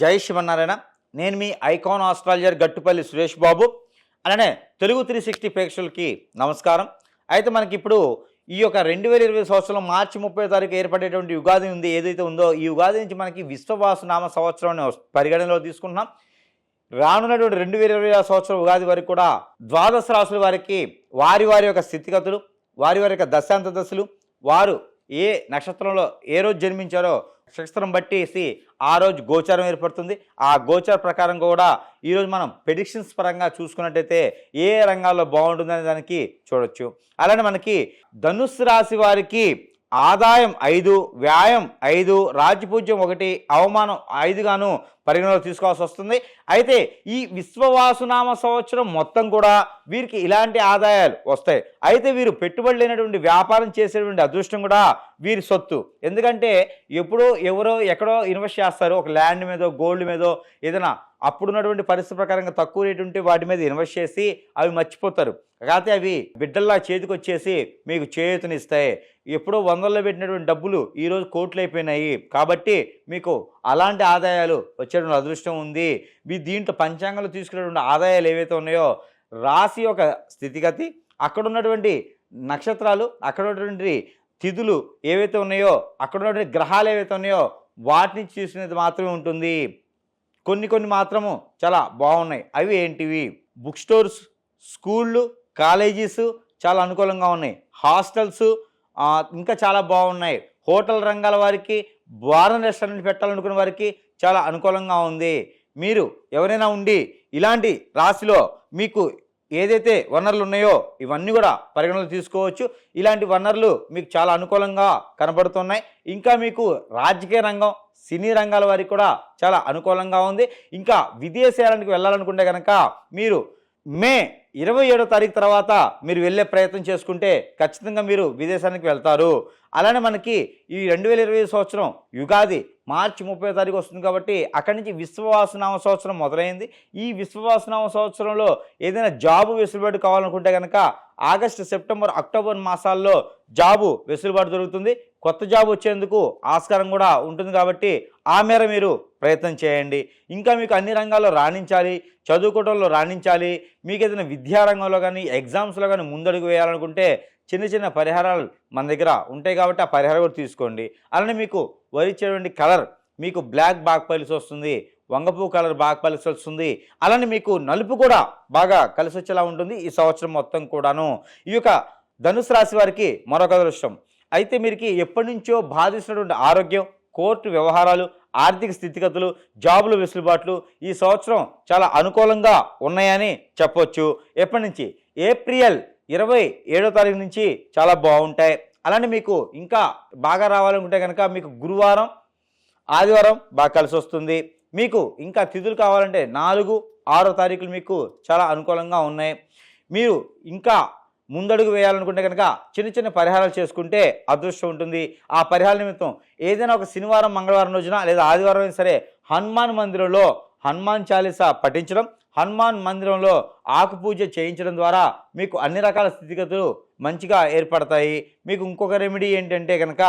జై శివనారాయణ. నేను మీ ఐకాన్ ఆస్ట్రాలజర్ గట్టుపల్లి సురేష్ బాబు. అలానే తెలుగు త్రీ సిక్స్టీ ప్రేక్షకులకి నమస్కారం. అయితే మనకి ఇప్పుడు ఈ యొక్క రెండు వేల ఇరవై సంవత్సరం మార్చి ముప్పై తారీఖు ఏర్పడేటువంటి యుగాది ఉంది. ఏదైతే ఉందో ఈ యుగాది నుంచి మనకి విశ్వవాసు నామ సంవత్సరం అని పరిగణనలో తీసుకుంటున్నాం. రానున్నటువంటి రెండు వేల ఇరవై సంవత్సరం ఉగాది వరకు కూడా ద్వాదశ రాసుల వారికి వారి వారి యొక్క స్థితిగతులు వారి వారి యొక్క దశాంత దశలు వారు ఏ నక్షత్రంలో ఏ రోజు జన్మించారో నక్షత్రం బట్టేసి ఆ రోజు గోచారం ఏర్పడుతుంది. ఆ గోచార ప్రకారం కూడా ఈరోజు మనం ప్రెడిక్షన్స్ పరంగా చూసుకున్నట్టయితే ఏ రంగాల్లో బాగుంటుందనే దానికి చూడొచ్చు. అలానే మనకి ధనుస్సు రాశి వారికి ఆదాయం ఐదు వ్యాయం ఐదు రాజపూజ్యం ఒకటి అవమానం ఐదుగాను పరిగణలో తీసుకోవాల్సి వస్తుంది. అయితే ఈ విశ్వవాసునామ సంవత్సరం మొత్తం కూడా వీరికి ఇలాంటి ఆదాయాలు వస్తాయి. అయితే వీరు పెట్టుబడి లేనటువంటి వ్యాపారం చేసేటువంటి అదృష్టం కూడా వీరి సొత్తు. ఎందుకంటే ఎప్పుడో ఎవరో ఎక్కడో ఇన్వెస్ట్ చేస్తారు. ఒక ల్యాండ్ మీదో గోల్డ్ మీదో ఏదైనా అప్పుడున్నటువంటి పరిస్థితి ప్రకారంగా తక్కువ రేటు ఉంటే వాటి మీద ఇన్వెస్ట్ చేసి అవి మర్చిపోతారు. కాకపోతే అవి బిడ్డల్లా చేతికి వచ్చేసి మీకు చేయూతనిస్తాయి. ఎప్పుడో వందల్లో పెట్టినటువంటి డబ్బులు ఈరోజు కోట్లు అయిపోయినాయి. కాబట్టి మీకు అలాంటి ఆదాయాలు వచ్చేటువంటి అదృష్టం ఉంది. మీ దీంట్లో పంచాంగంలో తీసుకునేటువంటి ఆదాయాలు ఏవైతే ఉన్నాయో రాశి యొక్క స్థితిగతి అక్కడ ఉన్నటువంటి నక్షత్రాలు అక్కడ ఉన్నటువంటి తిథులు ఏవైతే ఉన్నాయో అక్కడ ఉన్నటువంటి గ్రహాలు ఏవైతే ఉన్నాయో వాటిని చూసినది మాత్రమే ఉంటుంది. కొన్ని కొన్ని మాత్రము చాలా బాగున్నాయి. అవి ఏంటివి? బుక్ స్టోర్స్ స్కూళ్ళు కాలేజీస్ చాలా అనుకూలంగా ఉన్నాయి. హాస్టల్స్ ఇంకా చాలా బాగున్నాయి. హోటల్ రంగాల వారికి బారం రెస్టారెంట్ పెట్టాలనుకున్న వారికి చాలా అనుకూలంగా ఉంది. మీరు ఎవరైనా ఉండి ఇలాంటి రాశిలో మీకు ఏదైతే వనరులు ఉన్నాయో ఇవన్నీ కూడా పరిగణలో తీసుకోవచ్చు. ఇలాంటి వనరులు మీకు చాలా అనుకూలంగా కనబడుతున్నాయి. ఇంకా మీకు రాజకీయ రంగం సినీ రంగాల వారికి కూడా చాలా అనుకూలంగా ఉంది. ఇంకా విదేశాలకు వెళ్ళాలనుకుంటే కనుక మీరు మే ఇరవై ఏడో తారీఖు తర్వాత మీరు వెళ్ళే ప్రయత్నం చేసుకుంటే ఖచ్చితంగా మీరు విదేశానికి వెళ్తారు. అలానే మనకి ఈ రెండు వేల ఇరవై సంవత్సరం యుగాది మార్చి ముప్పై తారీఖు వస్తుంది కాబట్టి అక్కడి నుంచి విశ్వవాసనామ సంవత్సరం మొదలైంది. ఈ విశ్వవాసనామ సంవత్సరంలో ఏదైనా జాబు వెసులుబాటు కావాలనుకుంటే కనుక ఆగస్టు సెప్టెంబర్ అక్టోబర్ మాసాల్లో జాబు వెసులుబాటు దొరుకుతుంది. కొత్త జాబ్ వచ్చేందుకు ఆస్కారం కూడా ఉంటుంది కాబట్టి ఆ మేర మీరు ప్రయత్నం చేయండి. ఇంకా మీకు అన్ని రంగాల్లో రాణించాలి చదువుకోవడంలో రాణించాలి మీకు ఏదైనా విద్యారంగంలో కానీ ఎగ్జామ్స్లో కానీ ముందడుగు వేయాలనుకుంటే చిన్న చిన్న పరిహారాలు మన దగ్గర ఉంటాయి కాబట్టి ఆ పరిహారం కూడా తీసుకోండి. అలానే మీకు వరిచేటువంటి కలర్ మీకు బ్లాక్ బాగా పలిసి వస్తుంది వంగపూ కలర్ బాగా కలిసి వస్తుంది. అలానే మీకు నలుపు కూడా బాగా కలిసి వచ్చేలా ఉంటుంది ఈ సంవత్సరం మొత్తం కూడాను. ఈ యొక్క ధనుసు రాశి వారికి మరొక అదృష్టం. అయితే మీరికి ఎప్పటి నుంచో బాధిస్తున్నటువంటి ఆరోగ్యం కోర్టు వ్యవహారాలు ఆర్థిక స్థితిగతులు జాబుల వెసులుబాట్లు ఈ సంవత్సరం చాలా అనుకూలంగా ఉన్నాయని చెప్పొచ్చు. ఎప్పటి నుంచి? ఏప్రిల్ ఇరవై ఏడో తారీఖు నుంచి చాలా బాగుంటాయి. అలానే మీకు ఇంకా బాగా రావాలనుకుంటే కనుక మీకు గురువారం ఆదివారం బాగా కలిసి వస్తుంది. మీకు ఇంకా తిథులు కావాలంటే నాలుగు ఆరో తారీఖులు మీకు చాలా అనుకూలంగా ఉన్నాయి. మీరు ఇంకా ముందడుగు వేయాలనుకుంటే కనుక చిన్న చిన్న పరిహారాలు చేసుకుంటే అదృష్టం ఉంటుంది. ఆ పరిహార నిమిత్తం ఏదైనా ఒక శనివారం మంగళవారం రోజున లేదా ఆదివారం అయినా సరే హనుమాన్ మందిరంలో హనుమాన్ చాలీసా పఠించడం హనుమాన్ మందిరంలో ఆకు పూజ చేయించడం ద్వారా మీకు అన్ని రకాల స్థితిగతులు మంచిగా ఏర్పడతాయి. మీకు ఇంకొక రెమెడీ ఏంటంటే కనుక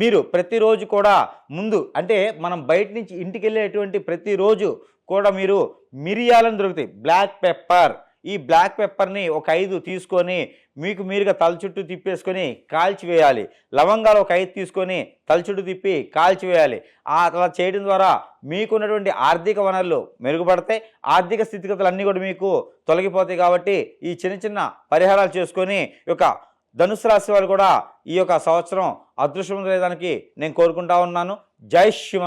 మీరు ప్రతిరోజు కూడా ముందు అంటే మనం బయట నుంచి ఇంటికి వెళ్ళేటువంటి ప్రతిరోజు కూడా మీరు మిరియాలను దొరుకుతాయి. బ్లాక్ పెప్పర్ ఈ బ్లాక్ పెప్పర్ని ఒక ఐదు తీసుకొని మీకు మీరుగా తల చుట్టూ తిప్పేసుకొని కాల్చివేయాలి లవంగాలు ఒక ఐదు తీసుకొని తల చుట్టూ తిప్పి కాల్చివేయాలి అలా చేయడం ద్వారా మీకున్నటువంటి ఆర్థిక వనరులు మెరుగుపడతాయి. ఆర్థిక స్థితిగతులు అన్నీ కూడా మీకు తొలగిపోతాయి కాబట్టి ఈ చిన్న చిన్న పరిహారాలు చేసుకొని ఒక యొక్క ధనుసు రాశి వారు కూడా ఈ యొక్క సంవత్సరం అదృష్టం లేదానికి నేను కోరుకుంటా ఉన్నాను. జై శివన్న